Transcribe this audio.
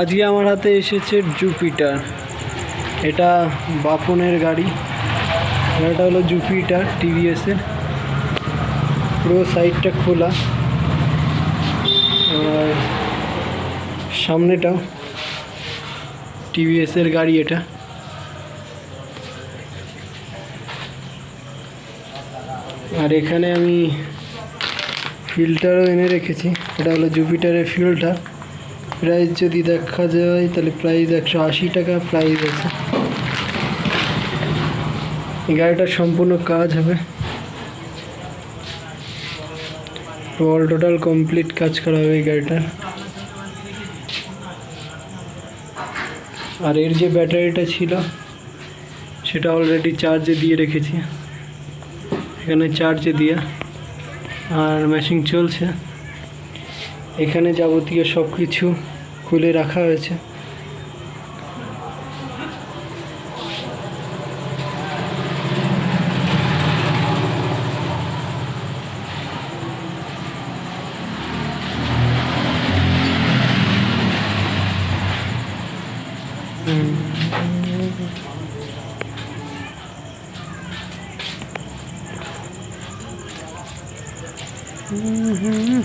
আজকে আমার হাতে এসেছে জুপিটার। এটা বাপনের গাড়ি। এটা হলো জুপিটার টিভিএসের। পুরো সাইডটা খোলা। আর সামনেটাও টিভিএসের গাড়ি এটা। আর এখানে আমি ফিল্টারও এনে রেখেছি। এটা হলো জুপিটারের ফিল্টার। প্রাইস যদি দেখা যায়, তাহলে প্রাইস একশো আশি টাকা প্রাইস আছে। এই গাড়িটার সম্পূর্ণ কাজ হবে। অল টোটাল কমপ্লিট কাজ করা হবে এই গাড়িটার। আর এর যে ব্যাটারিটা ছিল, সেটা অলরেডি চার্জে দিয়ে রেখেছি। এখানে চার্জে দিয়া। আর মেশিন চলছে। এখানে যাবতীয় সব কিছু খুলে রাখা হয়েছে Mm-hmm. Mm-hmm.